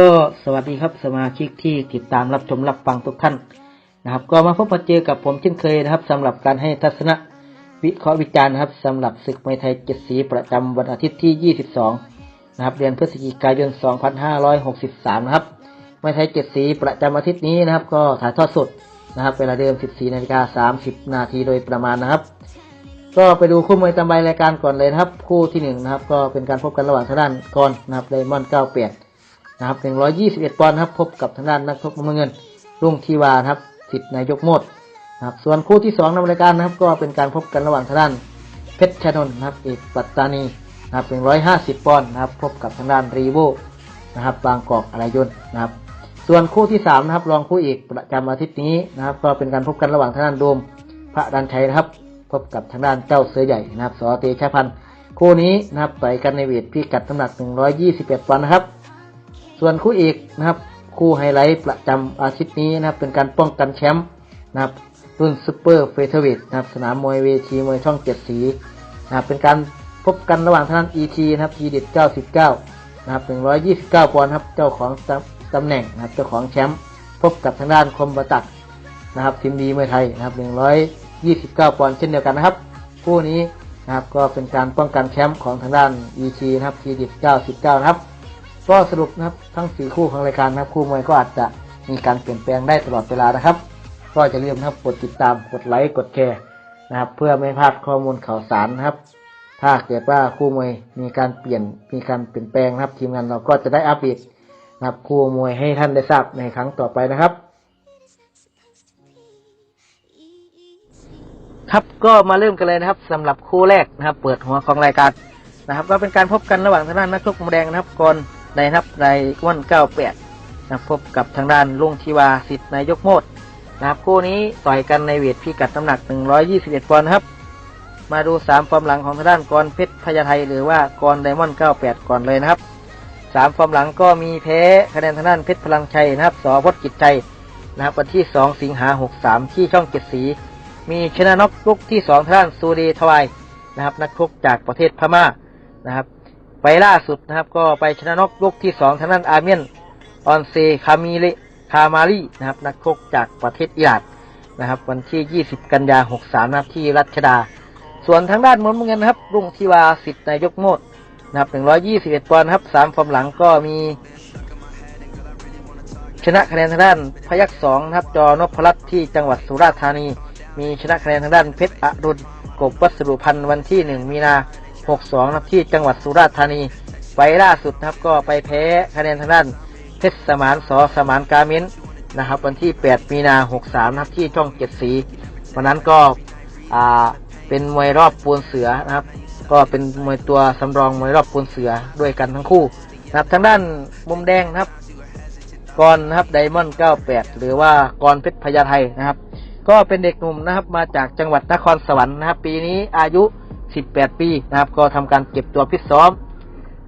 ก็สวัสดีครับสมาชิกที่ติดตามรับชมรับฟังทุกท่านนะครับ ก็มาพบมาเจอกับผมเช่นเคยนะครับสำหรับการให้ทัศนะวิเคราะห์วิจารณ์นะครับสำหรับศึกมวยไทยเจ็ดสีประจำวันอาทิตย์ที่ 22 นะครับเดือนพฤศจิกายน 2563 นะครับมวยไทยเจ็ดสีประจำอาทิตย์นี้นะครับ ก็ถ่ายทอดสดนะครับเวลาเดิม 14นาฬิกา30 นาทีโดยประมาณนะครับ ก็ไปดูคู่มวยตามใบรายการก่อนเลยนะครับ คู่ที่หนึ่งนะครับ ก็เป็นการพบกันระหว่างทางด้านกอนนะครับไดมอนด์98 นะครับ121ปอนด์ครับพบกับทางด้านนักชกมือเงินรุ่งทีวานะครับสิทธิ์นายกโมดนะครับส่วนคู่ที่สองในรายการนะครับก็เป็นการพบกันระหว่างทางด้านเพชรชนนท์นะครับเอกปัตตานีนะครับ150ปอนด์นะครับพบกับทางด้านรีโวนะครับบางกอกอะไรยนต์นะครับส่วนคู่ที่สามนะครับรองคู่เอกประจำอาทิตย์นี้นะครับก็เป็นการพบกันระหว่างทางด้านโดมพระดันชัยนะครับพบกับทางด้านเจ้าเสือใหญ่นะครับสอเตชะพันธ์คู่นี้นะครับต่อยกันในเวทพิกัดน้ำหนัก 121ปอนด์นะครับ ส่วนคู่เอกนะครับ คู่ไฮไลท์ประจำอาทิตย์นี้นะครับเป็นการป้องกันแชมป์นะครับรุ่นซูเปอร์เฟเธอร์เวทนะครับสนามมวยเวทีมวยช่องเจ็ดสีนะครับเป็นการพบกันระหว่างทางด้าน ET นะครับทีเด็ด99นะครับ129ปอนด์ครับเจ้าของตำตำแหน่งนะครับเจ้าของแชมป์พบกับทางด้านคมบตักนะครับทีมดีมวยไทยนะครับ129ปอนด์เช่นเดียวกันนะครับคู่นี้นะครับก็เป็นการป้องกันแชมป์ของทางด้าน ET นะครับทีเด็ด99นะครับ ก็สรุปนะครับทั้ง4คู่ของรายการนะครับ คู่มวยก็อาจจะมีการเปลี่ยนแปลงได้ตลอดเวลานะครับ ก็จะลืมนะครับกดติดตามกดไลค์กดแชร์นะครับ เพื่อไม่พลาดข้อมูลข่าวสารนะครับ ถ้าเกิดว่าคู่มวยมีการเปลี่ยนมีการเปลี่ยนแปลงนะครับ ทีมงานเราก็จะได้อัปเดตนะครับคู่มวยให้ท่านได้ทราบในครั้งต่อไปนะครับ ครับก็มาเริ่มกันเลยนะครับสำหรับคู่แรกนะครับ เปิดหัวของรายการนะครับ ก็เป็นการพบกันระหว่างทางด้านนักชกมุมแดงนะครับก่อน ในะครับในวันเก้าแปดนะพบกับทางด้านลุงทิวาสิทธิ์นายกโมดนะครับคู่นี้ต่อยกันในเวทพิกัดน้ำหนัก 121ปอนด์นครับ มาดูสามฟอร์มหลังของทางด้านกรเพชรพญาไทหรือว่ากรไดมอนด์98 ก่อนเลยนะครับสามฟอร์มหลังก็มีแพ้คะแนนทางด้านเพชรพลังชัยนะครับสอพจน์กิจใจนะครับวันที่ 2 สิงหา 63 ที่ช่องเจ็ดสีมีชนะน็อกลุกที่สองทางด้านซูดีทวายนะครับนักชกจากประเทศพม่านะครับ ไปล่าสุดนะครับ ก็ไปชนะนกลุกที่สองทางด้านอาเมียนออนเซคามิเลคามารีนะครับนักชกจากประเทศอิหร่านนะครับ วันที่ 20 กันยา 63นะครับที่รัชดา ส่วนทางด้านมุมเงินนะครับ รุ่งทิวาสิทธิ์นายกโมดนะครับ121ปอนด์ครับสามฟอร์มหลังก็มีชนะคะแนนทางด้านพยักสองนะครับจอนพรัตน์ที่จังหวัดสุราษฎร์ธานี มีชนะคะแนนทางด้านเพชรอรุณกบวัสดุพันธ์วันที่ 1 มีนา 62นะครับที่จังหวัดสุราษฎร์ธานีไฟล่าสุดนะครับก็ไปแพ้คะแนนทางด้านเพชรสมานสอสมานกาเมนนะครับวันที่ 8 มีนา 63 นะครับที่ช่องเจ็ดสีวันนั้นก็เป็นมวยรอบปูนเสือนะครับ ก็เป็นมวยตัวสำรองมวยรอบปูนเสือด้วยกันทั้งคู่นะครับทางด้านมุมแดงนะครับกรนะครับไดมอนด์ 98 หรือว่ากรเพชรพญาไทนะครับ ก็เป็นเด็กหนุ่มนะครับมาจากจังหวัดนครสวรรค์นะครับ ปีนี้อายุ 18 ปีนะครับ ก็ทำการเก็บตัวพิตซ้อม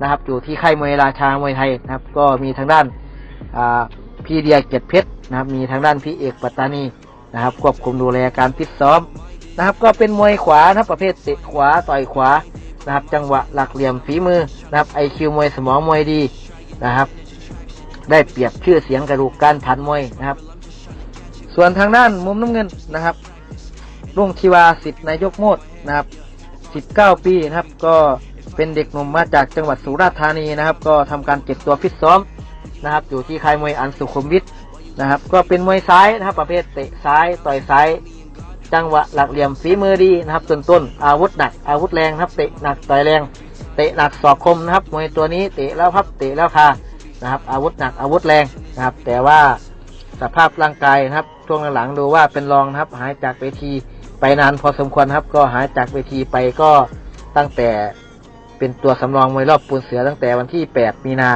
นะครับ อยู่ที่ค่ายมวยราชามวยไทยนะครับ ก็มีทางด้านพี่เดียเกียรติเพชรนะครับ มีทางด้านพี่เอกปัตตานีนะครับ ควบคุมดูแลการพิตซ้อมนะครับ ก็เป็นมวยขวานะประเภทเตะขวาต่อยขวานะครับ จังหวะหลักเหลี่ยมฝีมือนะครับไอคิวมวยสมองมวยดีนะครับ ได้เปรียบชื่อเสียงกระดูกการผ่านมวยนะครับ ส่วนทางด้านมุมน้ำเงินนะครับรุ่งทิวาสิทธิ์นายกโมดนะครับ 19 ปีนะครับ ก็เป็นเด็กหนุ่มมาจากจังหวัดสุราษฎร์ธานีนะครับ ก็ทำการเก็บตัวฟิตซ้อมนะครับ อยู่ที่ค่ายมวยอันสุขุมวิทนะครับ ก็เป็นมวยซ้ายนะครับ ประเภทเตะซ้ายต่อยซ้าย จังหวะหลักเหลี่ยมฝีมือดีนะครับต้นต้นอาวุธหนัก อาวุธแรงนะครับ เตะหนักต่อยแรง เตะหนักศอกคมนะครับ มวยตัวนี้เตะแล้วพับเตะแล้วคานะครับ อาวุธหนักอาวุธแรงนะครับ แต่ว่าสภาพร่างกายนะครับช่วงหลังๆดูว่าเป็นรองนะครับหายจากเวที ไปนานพอสมควรครับ ก็หายจากเวทีไปก็ตั้งแต่เป็นตัวสำรองมวยรอบปูนเสือตั้งแต่วันที่ 8 มีนา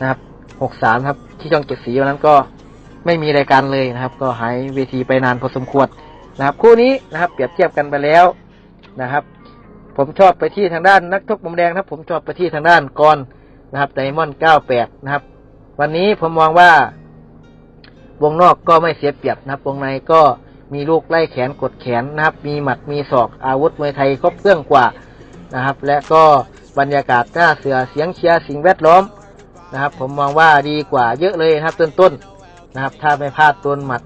นะครับ63ครับ ที่ช่องเจ็ดสีวันนั้นก็ไม่มีรายการเลยนะครับ ก็หายเวทีไปนานพอสมควรนะครับ คู่นี้นะครับ เปรียบเทียบกันไปแล้วนะครับ ผมชอบไปที่ทางด้านนักทกมุมแดงนะครับ ผมชอบไปที่ทางด้านกรนะครับไดมอนด์98 นะครับ วันนี้ผมมองว่าวงนอกก็ไม่เสียเปรียบนะครับ วงในก็ มีลูกไล่แขนกดแขนนะครับ มีหมัดมีศอกอาวุธมวยไทยครบเครื่องกว่านะครับ และก็บรรยากาศหน้าเสือเสียงเชียร์สิ่งแวดล้อมนะครับ ผมมองว่าดีกว่าเยอะเลยนะครับต้นๆนนะครับ ถ้าไม่พลาดโดนหมัด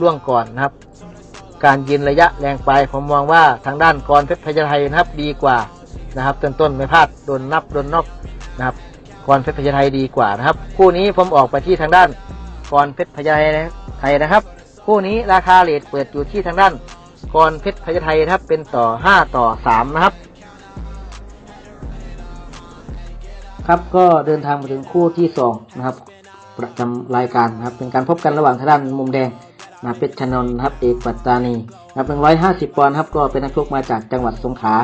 ล่วงก่อนนะครับ การยืนระยะแรงไป ผมมองว่าทางด้านกรเพชรพญาไทยนะครับดีกว่านะครับต้นๆไม่พลาดโดนนับโดนนอกนะครับกรเพชรพญาไทยดีกว่านะครับ คู่นี้ผมออกไปที่ทางด้านกรเพชรพญาไทยนะครับ คู่นี้ราคาเลทเปิดอยู่ที่ทางด้านกรเพชรพญาไทยนะครับ เป็นต่อ 5 ต่อ 3 นะครับ ครับก็เดินทางมาถึงคู่ที่สองนะครับ ประจำรายการนะครับ เป็นการพบกันระหว่างทางด้านมุมแดงนะเพชรชนนท์ครับเอกปัตตานีนะครับหนึ่งร้อยห้าสิบปอนด์ครับก็เป็นนักชกมาจากจังหวัดสงขลา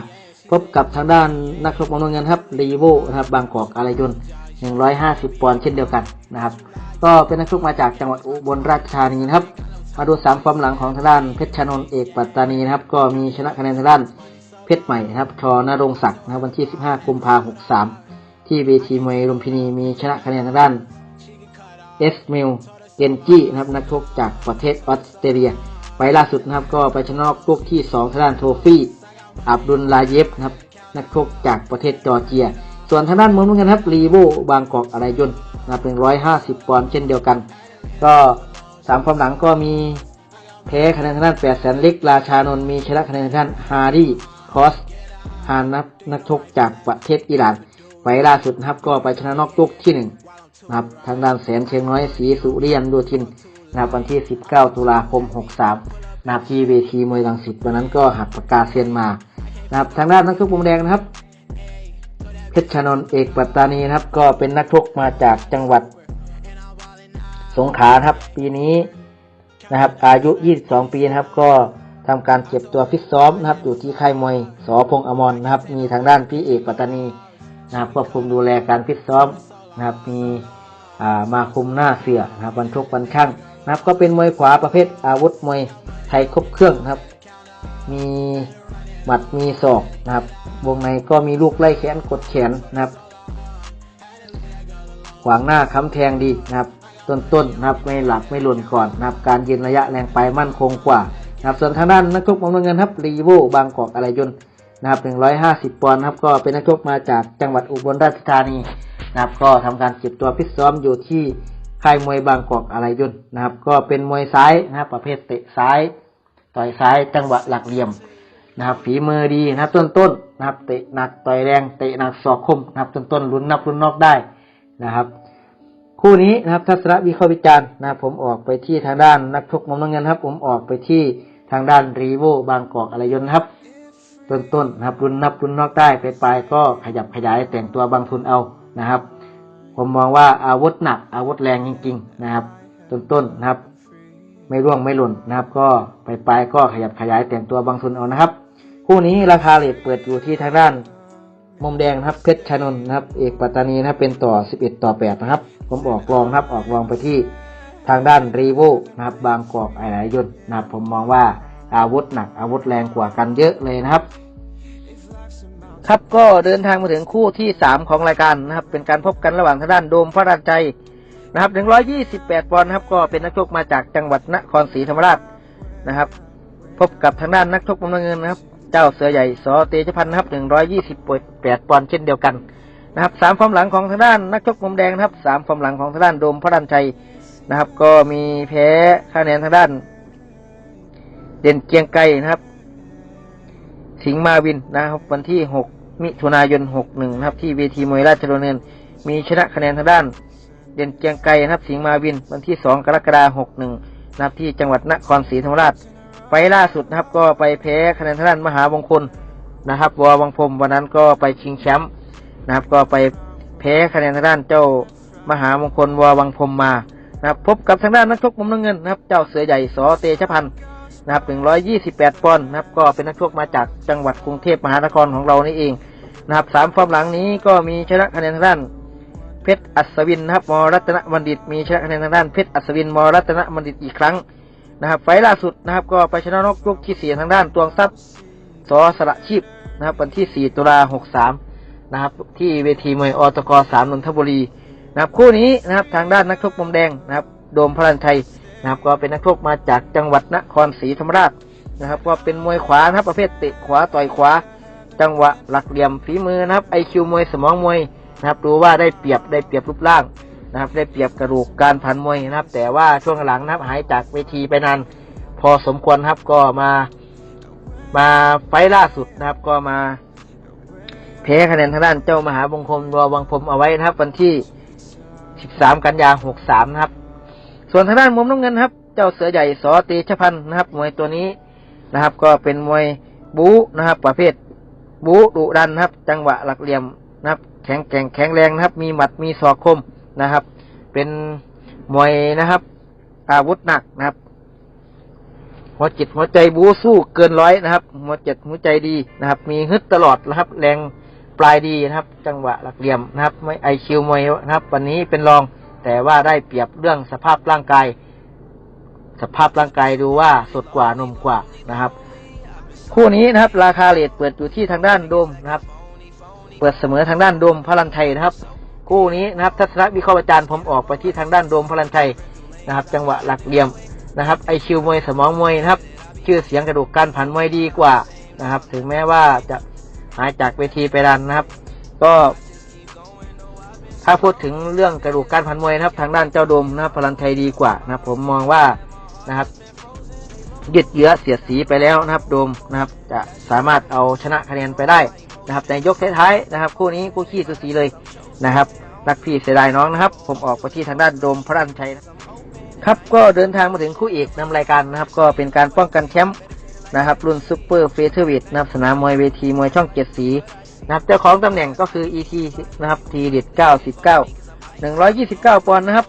พบกับทางด้านนักชกมงคลเงินครับรีโวนะครับบางกอกอารยนหนึ่งร้อยห้าสิบปอนด์เช่นเดียวกันนะครับ ก็เป็นนักชกมาจากจังหวัดอุบลราชธานีนะครับ มาดูสามความหลังของทางด้านเพชรชนน์เอกปัตตานีนะครับ ก็มีชนะคะแนนทางด้านเพชรใหม่นะครับชนรงศักดิ์นะครับวันที่ 15กุมภาพันธ์63 ที่เวทีมวยลุมพินีมีชนะคะแนนทางด้านเอสเมลเกนจี้นะครับนักชกจากประเทศออสเตรเลียไปล่าสุดนะครับก็ไปชนะลูกที่2ทางด้านโทฟี่อับดุลลาเยฟนะครับนักชกจากประเทศจอร์เจีย ส่วนทางด้านมุมน้ำเงินครับรีโวบางกอกอะไรยนนะครับเป็นร้อยห้าสิบปอนด์เช่นเดียวกัน ก็ สามความหลังก็มีแพ้คะแนนทางด้านแปดแสนเล็กราชานนท์มีชนะคะแนนทางด้านฮาร์ดี้คอสฮานักนักชกจากประเทศอิหร่านไปล่าสุดนะครับก็ไปชนะนอกยกที่หนึ่งนะครับทางด้านแสนเชียงน้อยสีสุริยันดูทินนะครับวันที่ 19 ตุลาคม 63นะครับที่เวทีมวยลังสิตวันนั้นก็หักปากกาเซียนมานะครับทางด้านนักชกมุมแดงนะครับเพชรชนนเอกปัตตานีนะครับก็เป็นนักชกมาจากจังหวัด สงขาครับปีนี้นะครับ อายุ 22 ปีนะครับ ก็ทำการเก็บตัวฟิตซ้อมนะครับ อยู่ที่ค่ายมวยสอพงอมรนะครับ มีทางด้านพี่เอกปัตตานีนะครับควบคุมดูแลการฟิตซ้อมนะครับ มีอามาคุมหน้าเสือนะครับบรรทุกบรรช่างนะครับ ก็เป็นมวยขวาประเภทอาวุธมวยไทยครบเครื่องนะครับ มีหมัดมีศอกนะครับ วงในก็มีลูกไล่แขนกดแขนนะครับ ขวางหน้าค้ำแทงดีนะครับ ต้นๆนะครับไม่หลักไม่หล่นก่อนนะครับการยืนระยะแรงไปมั่นคงกว่านะครับส่วนทางด้านนักชกมุมเงินครับรีโวบางกอกอะไรยนนะครับ150 ปอนด์ครับก็เป็นนักชกมาจากจังหวัดอุบลราชธานีนะครับก็ทำการเก็บตัวพิซ้อมอยู่ที่ค่ายมวยบางกอกอะไรยนนะครับ ก็เป็นมวยซ้ายนะครับประเภทเตะซ้ายต่อยซ้ายจังหวะหลักเหลี่ยมนะครับฝีมือดีนะครับต้นๆนะครับเตะหนักต่อยแรงเตะหนักศอกคมนะครับต้นๆลุ้นนับลุ้นนอกได้นะครับ คู่นี้นะครับทัศนวิเคราะห์วิจารณ์นะผมออกไปที่ทางด้านนักชกมุมน้ำเงินครับ ผมออกไปที่ทางด้านรีโวบางกอกอะไรยนต์ครับต้นๆนนะครับรุนนับรุนนอกได้ไปปลายก็ขยับขยายแต่งตัวบางทุนเอานะครับ ผมมองว่าอาวุธหนักอาวุธแรงจริง ๆ นะครับต้นๆนนะครับ ไม่ร่วงไม่หล่นนะครับ ก็ไปปลายก็ขยับขยายแต่งตัวบางทุนเอานะครับ คู่นี้ราคาเลทเปิดอยู่ที่ทางด้านมุมแดงนะครับเพชรชนนนะครับ เอกปัตตานีนะครับเป็นต่อ 11 ต่อ 8 นะครับ ผมออกรองนะครับออกรองไปที่ทางด้านรีโวนะครับ บางกอกไอหลายยนต์นะครับผมมองว่าอาวุธหนักอาวุธแรงกว่ากันเยอะเลยนะครับ ครับก็เดินทางมาถึงคู่ที่ 3 ของรายการนะครับ เป็นการพบกันระหว่างทางด้านโดมพระราชใจนะครับ128ปอนด์ครับก็เป็นนักชกมาจากจังหวัดนครศรีธรรมราชนะครับ พบกับทางด้านนักชกมุมน้ำเงินนะครับ เจ้าเสือใหญ่สอเตชพันธ์นะครับ128ปอนด์เช่นเดียวกัน นะครับสามฟอร์มหลังของทางด้านนักชกมุมแดงนะครับสามฟอร์มหลังของทางด้านโดมพระดันชัยนะครับ ก็มีแพ้คะแนนทางด้าน เด่นเกียงไกรนะครับ สิงห์มาวินนะครับ วันที่6มิถุนายน61นะครับ ที่เวทีมวยราชดำเนิน มีชนะคะแนนทางด้าน เด่นเกียงไกรนะครับ สิงห์มาวิน วันที่2กรกฎาคม61นะครับที่จังหวัดนครศรีธรรมราชไปล่าสุดนะครับ ก็ไปแพ้คะแนนทางด้านมหามงคลนะครับวอวังพรมวันนั้นก็ไปชิงแชมป์ นะครับ ก็ไปแพ้คะแนนทางด้านเจ้ามหามงคลวอวังพรมมานะครับพบกับทางด้านนักชกมุมน้ำเงินนะครับ เจ้าเสือใหญ่สอเตชพันธ์นะครับ128 ปอนด์นะครับก็เป็นนักชกมาจากจังหวัดกรุงเทพมหานครของเรานี่เองนะครับสามฟอร์มหลังนี้ก็มีชนะคะแนนทางด้านเพชรอัศวินนะครับมรัตนบัณฑิต มีชนะคะแนนทางด้านเพชรอัศวินมรัตนบัณฑิตอีกครั้งนะครับ ไฟล์ล่าสุดนะครับ ก็ไปชนะนกยกที่สี่ทางด้านตวงทรัพย์สอสระชีพนะครับวันที่ 4 ตุลา 63 นะครับ ที่เวทีมวยอตก3นนทบุรีนะครับคู่นี้นะครับทางด้านนักชกมุมแดงนะครับ โดมพลันชัยนะครับ ก็เป็นนักชกมาจากจังหวัดนครศรีธรรมราชนะครับ ก็เป็นมวยขวานะครับประเภทเตะขวาต่อยขวา จังหวะหลักเหลี่ยมฝีมือนะครับไอคิวมวยสมองมวยนะครับดูว่าได้เปรียบได้เปรียบรูปร่างนะครับ ได้เปรียบกระดูกการผันมวยนะครับ แต่ว่าช่วงหลังนะครับหายจากเวทีไปนานพอสมควรครับก็มามาไฟล์ล่าสุดนะครับก็มา แพ้คะแนนทางด้านเจ้ามหาบงคมรัววังพรมเอาไว้นะครับ วันที่ 13 กันยา63 นะครับ ส่วนทางด้านมุมน้ำเงินครับ เจ้าเสือใหญ่สอเตชพันธ์นะครับ มวยตัวนี้นะครับ ก็เป็นมวยบู๊นะครับ ประเภทบู๊ดุดันนะครับ จังหวะหลักเหลี่ยมนะครับ แข็งแกร่งแข็งแรงนะครับ มีหมัดมีศอกคมนะครับ เป็นมวยนะครับ อาวุธหนักนะครับหัวจิตหัวใจบู๊สู้เกินร้อยนะครับ หัวจิตหัวใจดีนะครับ มีฮึดตลอดนะครับ แรง ปลายดีนะครับ จังหวะหลักเหลี่ยมนะครับ ไม่ไอคิวมวยนะครับ วันนี้เป็นรองแต่ว่าได้เปรียบเรื่องสภาพร่างกาย สภาพร่างกายดูว่าสดกว่านุ่มกว่านะครับ คู่นี้นะครับ ราคาเลทเปิดอยู่ที่ทางด้านโดมนะครับ เปิดเสมอทางด้านโดมพลันชัยนะครับ คู่นี้นะครับ ทัศนวิเคราะห์อาจารย์ผมออกไปที่ทางด้านโดมพลันชัยนะครับ จังหวะหลักเหลี่ยมนะครับไอคิวมวยสมองมวยนะครับ ชื่อเสียงกระดูกการผันมวยดีกว่านะครับ ถึงแม้ว่าจะ หายจากเวทีไปดันนะครับ ก็ ถ้าพูดถึงเรื่องกระดูกการผันมวยนะครับ ทางด้านเจ้าโดมนะครับพลันชัยดีกว่านะครับ ผมมองว่านะครับยืดเยื้อเสียดสีไปแล้วนะครับโดมนะครับ จะสามารถเอาชนะคะแนนไปได้นะครับในยกท้ายๆนะครับ คู่นี้คู่ขี้สุสีเลยนะครับรักพี่เสียดายน้องนะครับ ผมออกไปที่ทางด้านโดมพระรันชัยครับก็เดินทางมาถึงคู่เอกนำรายการนะครับ ก็เป็นการป้องกันแชมป์ นะครับรุ่นซูเปอร์เฟเธอร์เวทนะครับสนามมวยเวทีมวยช่องเจ็ดสีนะครับเจ้าของตำแหน่งก็คือ ET นะครับทีเด็ด99 129ปอนด์นะครับ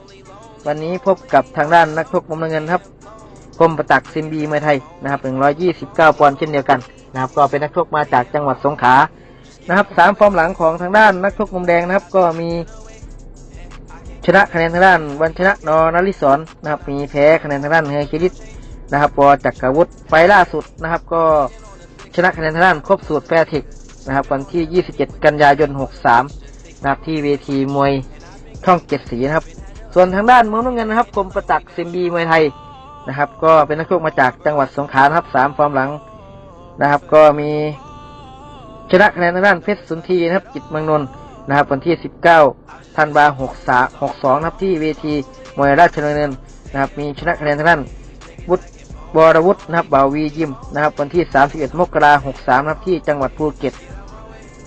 วันนี้พบกับทางด้านนักชกมุมเงินครับคมประตักซิมบีเมืองไทยนะครับ129ปอนด์เช่นเดียวกันนะครับก็เป็นนักชกมาจากจังหวัดสงขลานะครับสามฟอร์มหลังของทางด้านนักชกมุมแดงนะครับ ก็มีชนะคะแนนทางด้านวันชนะนอนาริศรนนะครับมีแพ้คะแนนทางด้านเฮอร์คิลิส นะครับปอจักรวุฒิไฟล่าสุดนะครับ ก็ชนะคะแนนทางด้านครบสูตรแฟร์เทคนะครับ วันที่ 27 กันยายน 63 นะครับที่เวทีมวยช่องเจ็ดสีนะครับ ส่วนทางด้านมุมน้ำเงินนะครับกรมประตักษ์ซิมบีมวยไทยนะครับ ก็เป็นนักชกมาจากจังหวัดสงขลานะครับสามฟอร์มหลังนะครับ ก็มีชนะคะแนนทางด้านเพชรสุนทรีนะครับจิตเมืองนนท์นะครับ วันที่ 19ธันวาคม63นะครับที่เวทีมวยราชดำเนินนะครับ มีชนะคะแนนทางด้านวุฒิ บรวุฒินะครับบ่าววียิมนะครับ วันที่ 31 มกราคม63นะครับที่จังหวัดภูเก็ต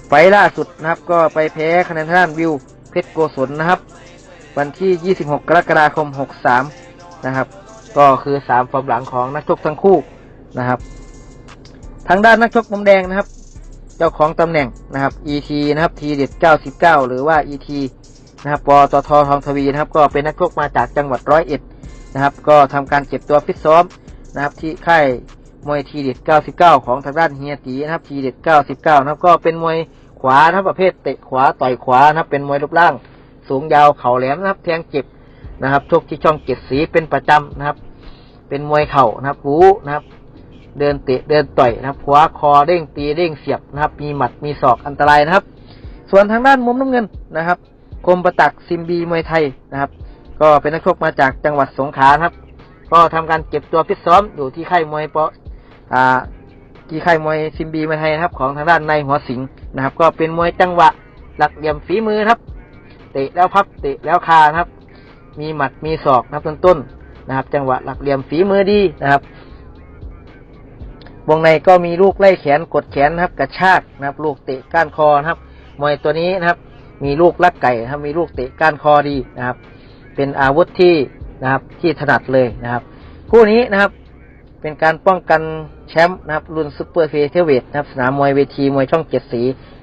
ไฟล่าสุดนะครับ ก็ไปแพ้คะแนนทางด้านวิว เพชรโกศลนะครับ วันที่ 26 กรกฎาคม 63 นะครับ ก็คือ 3 ฟอร์มหลังของนักชกทั้งคู่นะครับ ทางด้านนักชกมุมแดงนะครับ เจ้าของตำแหน่งนะครับ ET นะครับทีเด็ด99 หรือว่า ET นะครับปตททองทวีนะครับ ก็เป็นนักชกมาจากจังหวัดร้อยเอ็ดนะครับ ก็ทำการเก็บตัวฟิตซ้อม นะครับ ที่ค่ายมวยทีเด็ด 99 ของทางด้านเฮียตีนะครับทีเด็ด 99 นะครับ ก็เป็นมวยขวานะครับประเภทเตะขวาต่อยขวานะครับ เป็นมวยรูปร่าง สูงยาวเข่าแหลมนะครับแทงเจ็บนะครับชกที่ช่องเจ็ดสีเป็นประจำนะครับ เป็นมวยเข่านะครับบู๊นะครับ เดินเตะเดินต่อยนะครับขวาคอเด้งตีเด้งเสียบนะครับ มีหมัดมีศอกอันตรายนะครับ ส่วนทางด้านมุมน้ำเงินนะครับคมประตักซิมบีมวยไทยนะครับ ก็เป็นนักชกมาจากจังหวัดสงขลาครับ ก็ทำการเก็บตัวฟิตซ้อมอยู่ที่ค่ายมวยปออ่าที่ค่ายมวยซิมบีมวยไทยนะครับ ของทางด้านในหัวสิงห์นะครับ ก็เป็นมวยจังหวะหลักเหลี่ยมฝีมือครับ เตะแล้วพับเตะแล้วคานะครับ มีหมัดมีศอกนะครับต้นต้นนะครับ จังหวะหลักเหลี่ยมฝีมือดีนะครับวงในก็มีลูกไล่แขนกดแขนนะครับ กระชากนะครับ ลูกเตะก้านคอนะครับ มวยตัวนี้นะครับ มีลูกลักไก่นะครับมีลูกเตะก้านคอดีนะครับ เป็นอาวุธที่ นะครับที่ถนัดเลยนะครับ คู่นี้นะครับเป็นการป้องกันแชมป์นะครับรุ่นซูเปอร์เฟเธอร์เวทนะครับสนามมวยเวทีมวยช่องเจ็ดสี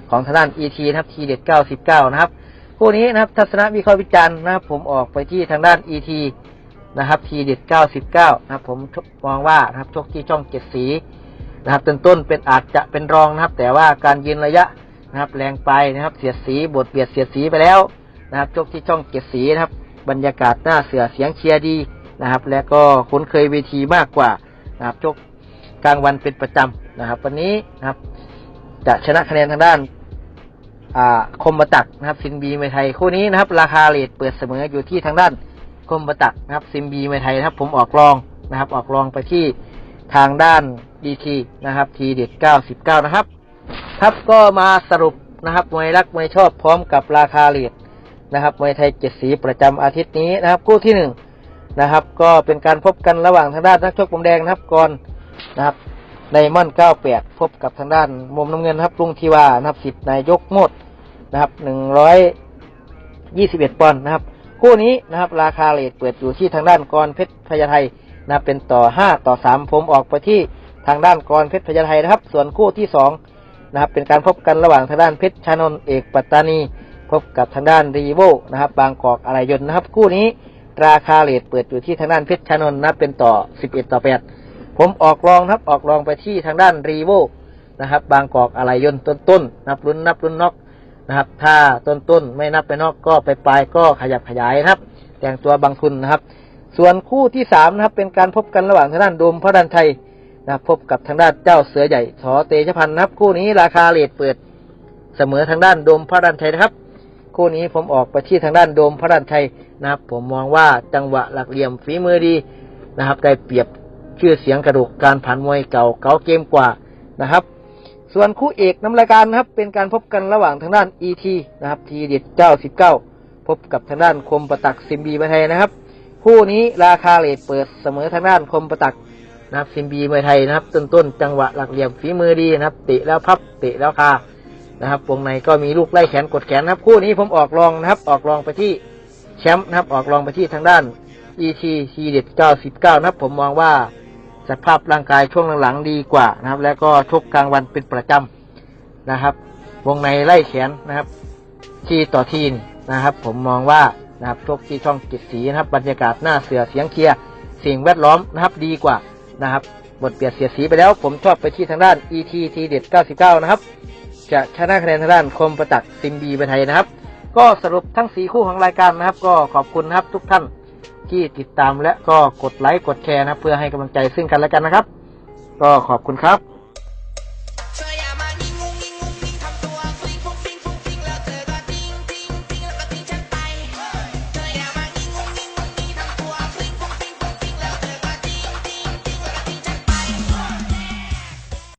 ของทางด้าน ET นะครับทีเด็ด99นะครับคู่นี้นะครับทัศนวิเคราะห์วิจารณ์นะครับผมออกไปที่ทางด้าน ET นะครับทีเด็ด99นะครับผมมองว่านะครับชกที่ช่องเจ็ดสีนะครับต้นต้นเป็นอาจจะเป็นรองนะครับ แต่ว่าการยืนระยะนะครับแรงไปนะครับเสียดสีบทเบียดเสียดสีไปแล้วนะครับชกที่ช่องเจ็ดสีนะครับ บรรยากาศหน้าเสือเสียงเชียร์ดีนะครับ และก็คุ้นเคยเวทีมากกว่านะครับชกกลางวันเป็นประจำนะครับ วันนี้นะครับ จะชนะคะแนนทางด้านอ่าคมบัตักนะครับซิมบีเมไทยคู่นี้นะครับ ราคาเลทเปิดเสมออยู่ที่ทางด้านคมบัตักนะครับซิมบีเมไทยนะครับ ผมออกรองนะครับ ออกรองไปที่ทางด้านดีทีนะครับทีเด็ด99นะครับ ครับก็มาสรุปนะครับมวยรักมวยชอบพร้อมกับราคาเหรียญ นะครับมวยไทยเจ็ดสีประจำอาทิตย์นี้นะครับคู่ที่หนึ่งนะครับ ก็เป็นการพบกันระหว่างทางด้านนักชกมุมแดงนะครับก่อนนะครับในม่อน98พบกับทางด้านมุมน้ำเงินนะครับลุงทีวานะครับสิทธิ์นายยกโมดนะครับ121ปอนด์นะครับ คู่นี้นะครับ ราคาเลทเปิดอยู่ที่ทางด้านกรเพชรพญาไทยนะเป็นต่อ5ต่อ3ผมออกไปที่ทางด้านกรเพชรพญาไทยนะครับ ส่วนคู่ที่2นะครับ เป็นการพบกันระหว่างทางด้านเพชรชานนท์เอกปัตตานี พบกับทางด้านรีโวนะครับ บางกอกอะไรยนต์นะครับ คู่นี้ราคาเลทเปิดอยู่ที่ทางด้านเพชรชานนท์นะเป็นต่อ 11 ต่อ 8 ผมออกรองครับออกรองไปที่ทางด้านรีโวนะครับ บางกอกอะไรยนต์ต้นนับลุ้นนับลุ้นน็อกนะครับ ถ้าต้นๆไม่นับไปนอกก็ไปปลายก็ขยับขยายนะครับ แต่งตัวบางทุนนะครับ ส่วนคู่ที่สามนะครับ เป็นการพบกันระหว่างทางด้านโดมพระดันชัยนะพบกับทางด้านเจ้าเสือใหญ่สอเตชะพันธ์นะครับ คู่นี้ราคาเลทเปิดเสมอทางด้านโดมพระดันชัยนะครับ คู่นี้ผมออกไปที่ทางด้านโดมพระดันชัยนะครับ ผมมองว่าจังหวะหลักเหลี่ยมฝีมือดีนะครับได้เปรียบชื่อเสียงกระดูกการผ่านมวยเก่าเก่าเกมกว่านะครับ ส่วนคู่เอกน้ำรายการนะครับเป็นการพบกันระหว่างทางด้าน ET นะครับทีเด็ดเจ้าสิบเก้าพบกับทางด้านคมประตักซิมบีมาไทยนะครับ คู่นี้ราคาเลทเปิดเสมอทางด้านคมประตักนะครับซิมบีเมือไทยนะครับต้นต้นๆจังหวะหลักเหลี่ยมฝีมือดีนะครับเตะแล้วพับเตะแล้วคา นะครับวงในก็มีลูกไล่แขนกดแขนนะครับ คู่นี้ผมออกรองนะครับ ออกรองไปที่แชมป์นะครับออกรองไปที่ทางด้าน ET ทีเด็ด99นะครับ ผมมองว่าสภาพร่างกายช่วงหลังๆดีกว่านะครับ แล้วก็ชกกลางวันเป็นประจำนะครับ วงในไล่แขนนะครับ ทีต่อทีนนะครับ ผมมองว่านะครับชกที่ช่องจิตสีนะครับ บรรยากาศหน้าเสือเสียงเคลียร์สิ่งแวดล้อมนะครับดีกว่านะครับ บทเปลี่ยนเสียสีไปแล้ว ผมชอบไปที่ทางด้าน ET ทีเด็ด99นะครับ จะชนะคะแนนทางด้านคมประจักซิมบีไปไทยนะครับ ก็สรุปทั้งสีคู่ของรายการนะครับ ก็ขอบคุณนะครับทุกท่านที่ติดตามและก็กดไลค์กดแชร์นะเพื่อให้กำลังใจซึ่งกันและกันนะครับ ก็ขอบคุณครับ